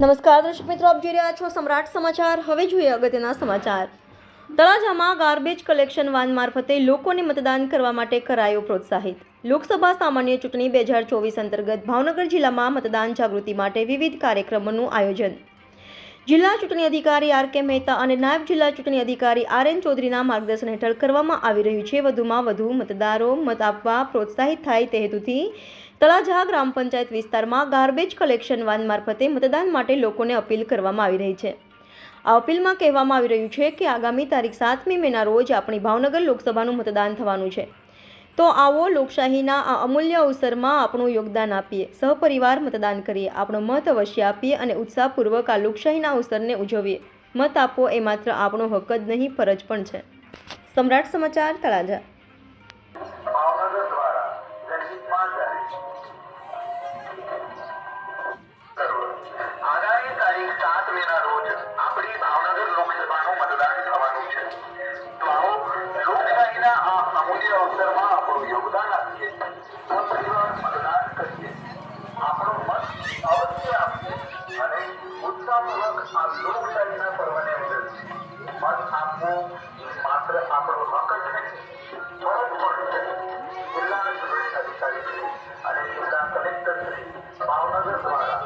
નમસ્કાર, દર્શક મિત્રો, આપ જોઈ રહ્યા છો સમ્રાટ સમાચાર. હવે જોઈએ અગત્યના સમાચાર. તળાજામાં ગાર્બેજ કલેક્શન વાન મારફતે લોકોને મતદાન કરવા માટે કરાયો પ્રોત્સાહિત. લોકસભા સામાન્ય ચૂંટણી બે હજાર ચોવીસ અંતર્ગત ભાવનગર જિલ્લામાં મતદાન જાગૃતિ માટે વિવિધ કાર્યક્રમોનું આયોજન જિલ્લા ચૂંટણી અધિકારી આર કે મહેતા અને નાયબ જિલ્લા ચૂંટણી અધિકારી આર એન ચૌધરીના માર્ગદર્શન હેઠળ કરવામાં આવી રહ્યું છે. વધુમાં વધુ મતદારો મત આપવા પ્રોત્સાહિત થાય તે હેતુથી તળાજા ગ્રામ પંચાયત વિસ્તારમાં ગાર્બેજ કલેક્શન વાન મારફતે મતદાન માટે લોકોને અપીલ કરવામાં આવી રહી છે. આ અપીલમાં કહેવામાં આવી રહ્યું છે કે આગામી તારીખ સાતમી મેના રોજ આપણી ભાવનગર લોકસભાનું મતદાન થવાનું છે. તો આવો લોકશાહીના આ અમૂલ્ય અવસરમાં આપણું યોગદાન આપીએ. સહપરિવાર મતદાન કરીએ. આપણો મત અવશ્ય આપીએ અને ઉત્સાહપૂર્વક આ લોકશાહીના અવસરને ઉજવીએ. મત આપવો એ માત્ર આપણો હક જ નહીં, ફરજ પણ છે. સમ્રાટ સમાચાર, તળાજા. અવસરમાં યોગદાન આપીએ સપરિવાર મતદાન કરીએ આપણો મત અવશ્ય આપીએ અને ઉત્સાહપૂર્વક આ લોકશાહીના પર્વને ઉજવીએ મત આપવો માત્ર આપણો હક જ નહીં. ફરજ પણ છે જિલ્લા અધિકારી અને જિલ્લા કલેક્ટર શ્રી ભાવનગર દ્વારા